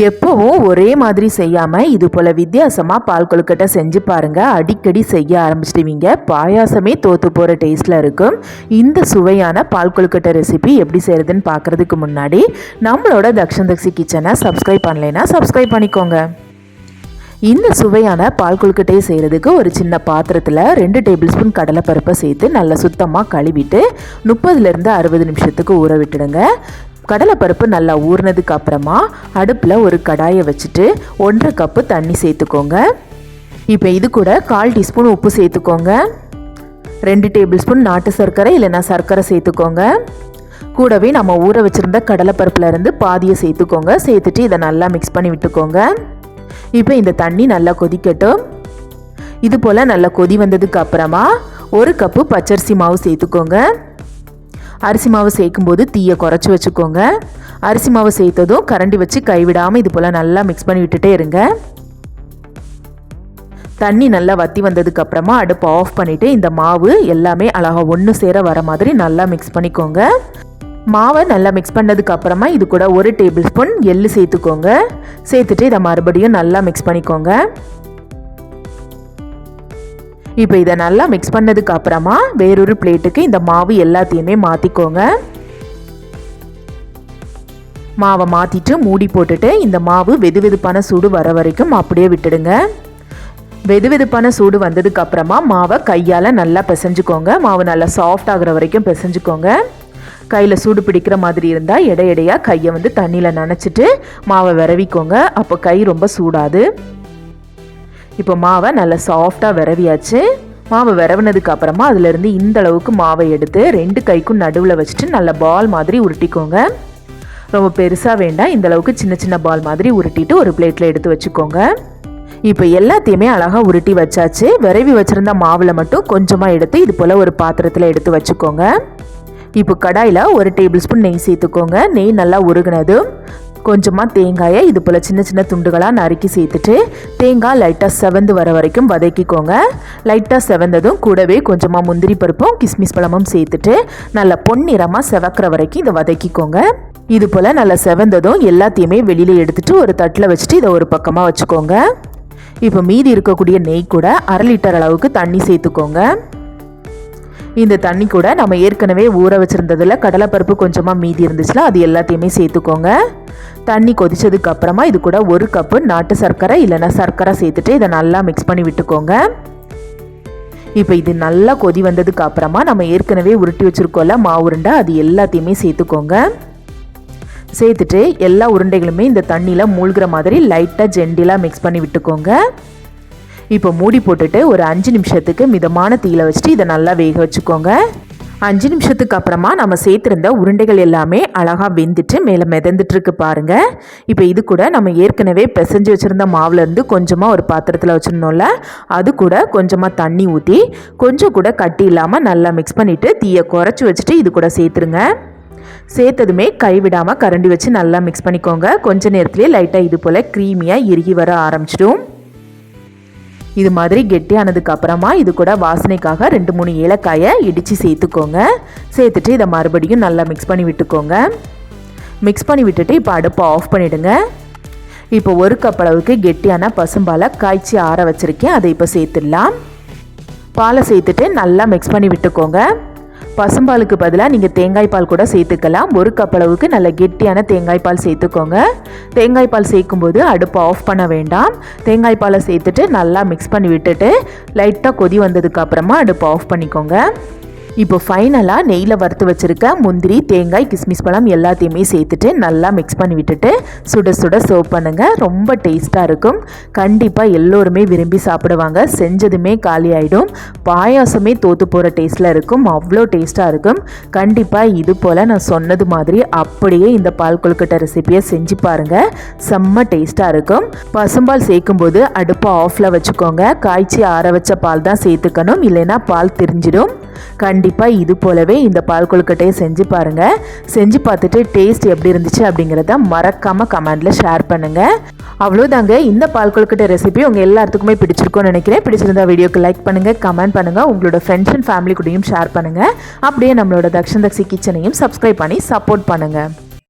எப்பவும் ஒரே மாதிரி செய்யாமல் இது போல் வித்தியாசமாக பால் கொழுக்கட்டை செஞ்சு பாருங்கள் அடிக்கடி செய்ய ஆரம்பிச்சிடுவீங்க. பாயாசமே தோற்று போகிற டேஸ்ட்டில் இருக்கும். இந்த சுவையான பால் கொழுக்கட்டை ரெசிபி எப்படி செய்கிறதுன்னு பார்க்குறதுக்கு முன்னாடி நம்மளோட தக்ஷன் தக்ஷி கிச்சனை சப்ஸ்கிரைப் பண்ணலைன்னா சப்ஸ்கிரைப் பண்ணிக்கோங்க. இந்த சுவையான பால் கொழுக்கட்டையை செய்கிறதுக்கு ஒரு சின்ன பாத்திரத்தில் ரெண்டு டேபிள் ஸ்பூன் கடலைப்பருப்பை சேர்த்து நல்லா சுத்தமாக கழுவிட்டு முப்பதுலேருந்து அறுபது நிமிஷத்துக்கு ஊற விட்டுடுங்க. கடலைப்பருப்பு நல்லா ஊறினதுக்கு அப்புறமா அடுப்பில் ஒரு கடாயை வச்சுட்டு ஒன்றரை கப்பு தண்ணி சேர்த்துக்கோங்க. இப்போ இது கூட கால் டீஸ்பூன் உப்பு சேர்த்துக்கோங்க. ரெண்டு டேபிள் ஸ்பூன் நாட்டு சர்க்கரை இல்லைன்னா சர்க்கரை சேர்த்துக்கோங்க. கூடவே நம்ம ஊற வச்சுருந்த கடலைப்பருப்புலேருந்து பாதியை சேர்த்துக்கோங்க. சேர்த்துட்டு இதை நல்லா மிக்ஸ் பண்ணி விட்டுக்கோங்க. இப்போ இந்த தண்ணி நல்லா கொதிக்கட்டும். இது போல் நல்லா கொதி வந்ததுக்கு அப்புறமா ஒரு கப்பு பச்சரிசி மாவு சேர்த்துக்கோங்க. அரிசி மாவு சேர்க்கும்போது தீயை குறைச்சி வச்சுக்கோங்க. அரிசி மாவு சேர்த்ததும் கரண்டி வச்சு கைவிடாமல் இது போல் நல்லா மிக்ஸ் பண்ணி விட்டுட்டே இருங்க. தண்ணி நல்லா வத்தி வந்ததுக்கப்புறமா அடுப்பை அடுப்பு ஆஃப் பண்ணிவிட்டு இந்த மாவு எல்லாமே அழகாக ஒன்று சேர வர மாதிரி நல்லா மிக்ஸ் பண்ணிக்கோங்க. மாவை நல்லா மிக்ஸ் பண்ணதுக்கப்புறமா இது கூட ஒரு டேபிள் ஸ்பூன் எள்ளு சேர்த்துக்கோங்க. சேர்த்துட்டு இதை மறுபடியும் நல்லா மிக்ஸ் பண்ணிக்கோங்க. இப்போ இதை நல்லா மிக்ஸ் பண்ணதுக்கு அப்புறமா வேறொரு பிளேட்டுக்கு இந்த மாவு எல்லாத்தையுமே மாற்றிக்கோங்க மாவை மாற்றிட்டு மூடி போட்டுட்டு இந்த மாவு வெது வெதுப்பான சூடு வர வரைக்கும் அப்படியே விட்டுடுங்க. வெது வெதுப்பான சூடு வந்ததுக்கு அப்புறமா மாவை கையால் நல்லா பிசைஞ்சுக்கோங்க. மாவு நல்லா சாஃப்ட் ஆகிற வரைக்கும் பிசைஞ்சுக்கோங்க. கையில் சூடு பிடிக்கிற மாதிரி இருந்தால் எடை எடையாக கையை வந்து தண்ணியில் நனைச்சிட்டு மாவை விரவிக்கோங்க. அப்போ கை ரொம்ப சூடாது. இப்போ மாவை நல்லா சாஃப்டாக விரவியாச்சு. மாவை விரவினதுக்கு அப்புறமா அதுலேருந்து இந்த அளவுக்கு மாவை எடுத்து ரெண்டு கைக்கும் நடுவில் வச்சுட்டு நல்ல பால் மாதிரி உருட்டிக்கோங்க. ரொம்ப பெருசாக வேண்டாம் இந்த அளவுக்கு சின்ன சின்ன பால் மாதிரி உருட்டிட்டு ஒரு பிளேட்டில் எடுத்து வச்சுக்கோங்க. இப்போ எல்லாத்தையுமே அழகாக உருட்டி வச்சாச்சு. விரவி வச்சுருந்த மாவில் மட்டும் கொஞ்சமாக எடுத்து இது போல் ஒரு பாத்திரத்தில் எடுத்து வச்சுக்கோங்க. இப்போ கடாயில் ஒரு டேபிள் ஸ்பூன் நெய் சேர்த்துக்கோங்க. நெய் நல்லா உருகினதும் கொஞ்சமாக தேங்காயை இது போல் சின்ன சின்ன துண்டுகளாக நறுக்கி சேர்த்துட்டு தேங்காய் லைட்டாக செவந்து வர வரைக்கும் வதக்கிக்கோங்க. லைட்டாக செவந்ததும் கூடவே கொஞ்சமாக முந்திரி பருப்பும் கிஸ்மிஸ் பழமும் சேர்த்துட்டு நல்லா பொன்னிறமாக செவக்கிற வரைக்கும் இதை வதக்கிக்கோங்க. இது போல் நல்லா செவந்ததும் எல்லாத்தையுமே வெளியில் எடுத்துட்டு ஒரு தட்டில் வச்சுட்டு இதை ஒரு பக்கமாக வச்சுக்கோங்க. இப்போ மீதி இருக்கக்கூடிய நெய் கூட அரை லிட்டர் அளவுக்கு தண்ணி சேர்த்துக்கோங்க. இந்த தண்ணி கூட நம்ம ஏற்கனவே ஊற வச்சுருந்ததில் கடலைப்பருப்பு கொஞ்சமாக மீதி இருந்துச்சுன்னா அது எல்லாத்தையுமே சேர்த்துக்கோங்க. தண்ணி கொதிச்சதுக்கு அப்புறமா இது கூட ஒரு கப்பு நாட்டு சர்க்கரை இல்லைன்னா சர்க்கரை சேர்த்துட்டு இதை நல்லா மிக்ஸ் பண்ணி விட்டுக்கோங்க. இப்போ இது நல்லா கொதி வந்ததுக்கு அப்புறமா நம்ம ஏற்கனவே உருட்டி வச்சுருக்கோம்ல மாவு உருண்டை அது எல்லாத்தையுமே சேர்த்துக்கோங்க. சேர்த்துட்டு எல்லா உருண்டைகளுமே இந்த தண்ணியில் மூழ்கிற மாதிரி லைட்டாக ஜெண்டிலாக மிக்ஸ் பண்ணி விட்டுக்கோங்க. இப்போ மூடி போட்டுட்டு ஒரு அஞ்சு நிமிஷத்துக்கு மிதமான தீயில வச்சுட்டு இதை நல்லா வேக வச்சுக்கோங்க. அஞ்சு நிமிஷத்துக்கு அப்புறமா நம்ம சேர்த்துருந்த உருண்டைகள் எல்லாமே அழகாக வெந்துட்டு மேலே மிதந்துட்டு இருக்கு பாருங்க. இப்போ இது கூட நம்ம ஏற்கனவே பிசைஞ்சு வச்சுருந்த மாவுலேருந்து கொஞ்சமாக ஒரு பாத்திரத்தில் வச்சுருந்தோம்ல அது கூட கொஞ்சமாக தண்ணி ஊற்றி கொஞ்சம் கூட கட்டி இல்லாமல் நல்லா மிக்ஸ் பண்ணிவிட்டு தீயை குறைச்சி வச்சுட்டு இது கூட சேர்த்துருங்க. சேர்த்ததுமே கைவிடாமல் கரண்டி வச்சு நல்லா மிக்ஸ் பண்ணிக்கோங்க. கொஞ்ச நேரத்துலேயே லைட்டாக இது போல் க்ரீமியாக இறுகி வர ஆரம்பிச்சிடும். இது மாதிரி கெட்டியானதுக்கு அப்புறமா இது கூட வாசனைக்காக ரெண்டு மூணு ஏலக்காயை இடித்து சேர்த்துக்கோங்க. சேர்த்துட்டு இதை மறுபடியும் நல்லா மிக்ஸ் பண்ணி விட்டுக்கோங்க. மிக்ஸ் பண்ணி விட்டுட்டு இப்போ அடுப்பை ஆஃப் பண்ணிவிடுங்க இப்போ ஒரு கப் அளவுக்கு கெட்டியான பசும்பாலை காய்ச்சி ஆற வச்சுருக்கேன். அதை இப்போ சேர்த்துடலாம். பாலை சேர்த்துட்டு நல்லா மிக்ஸ் பண்ணி விட்டுக்கோங்க. பசும்பாலுக்கு பதிலாக நீங்கள் தேங்காய் பால் கூட சேர்த்துக்கலாம். ஒரு கப் அளவுக்கு நல்ல கெட்டியான தேங்காய் பால் சேர்த்துக்கோங்க. தேங்காய் பால் சேர்க்கும்போது அடுப்பை ஆஃப் பண்ண வேண்டாம். தேங்காய் பாலை சேர்த்துட்டு நல்லா மிக்ஸ் பண்ணி விட்டுட்டு லைட்டாக கொதி வந்ததுக்கு அப்புறமா அடுப்பை ஆஃப் பண்ணிக்கோங்க. இப்போ ஃபைனலாக நெய்யில் வறுத்து வச்சுருக்க முந்திரி தேங்காய் கிஸ்மிஸ் பழம் எல்லாத்தையுமே சேர்த்துட்டு நல்லா மிக்ஸ் பண்ணி விட்டுட்டு சுட சுட சர்வ் பண்ணுங்கள் ரொம்ப டேஸ்ட்டாக இருக்கும். கண்டிப்பாக எல்லோருமே விரும்பி சாப்பிடுவாங்க. செஞ்சதுமே காலி ஆகிடும் பாயாசமே தோற்று போகிற டேஸ்ட்டில் இருக்கும். அவ்வளோ டேஸ்ட்டாக இருக்கும். கண்டிப்பாக இது போல் நான் சொன்னது மாதிரி அப்படியே இந்த பால் கொழுக்கட்டை ரெசிபியை செஞ்சு பாருங்கள் செம்ம டேஸ்ட்டாக இருக்கும். பசும்பால் சேர்க்கும்போது அடுப்பை ஆஃபில் வச்சுக்கோங்க. காய்ச்சி ஆற வச்ச பால் தான் சேர்த்துக்கணும். இல்லைன்னா பால் தெரிஞ்சிடும். கண்டிப்பாக இது போலவே இந்த பால் கொழுக்கட்டையை செஞ்சு பாருங்கள் செஞ்சு பார்த்துட்டு டேஸ்ட் எப்படி இருந்துச்சு அப்படிங்கிறத மறக்காமல் கமெண்டில் ஷேர் பண்ணுங்கள் அவ்வளோதாங்க இந்த பால் கொழுக்கட்டை ரெசிபி உங்கள் எல்லாத்துக்குமே பிடிச்சிருக்கோன்னு நினைக்கிறேன். பிடிச்சிருந்தா வீடியோக்கு லைக் பண்ணுங்கள் கமெண்ட் பண்ணுங்கள் உங்களோட ஃப்ரெண்ட்ஸ் அண்ட் ஃபேமிலி கூடயும் ஷேர் பண்ணுங்கள் அப்படியே நம்மளோட தக்ஷன் தக்ஷி கிச்சனையும் சப்ஸ்கிரைப் பண்ணி சப்போர்ட் பண்ணுங்கள்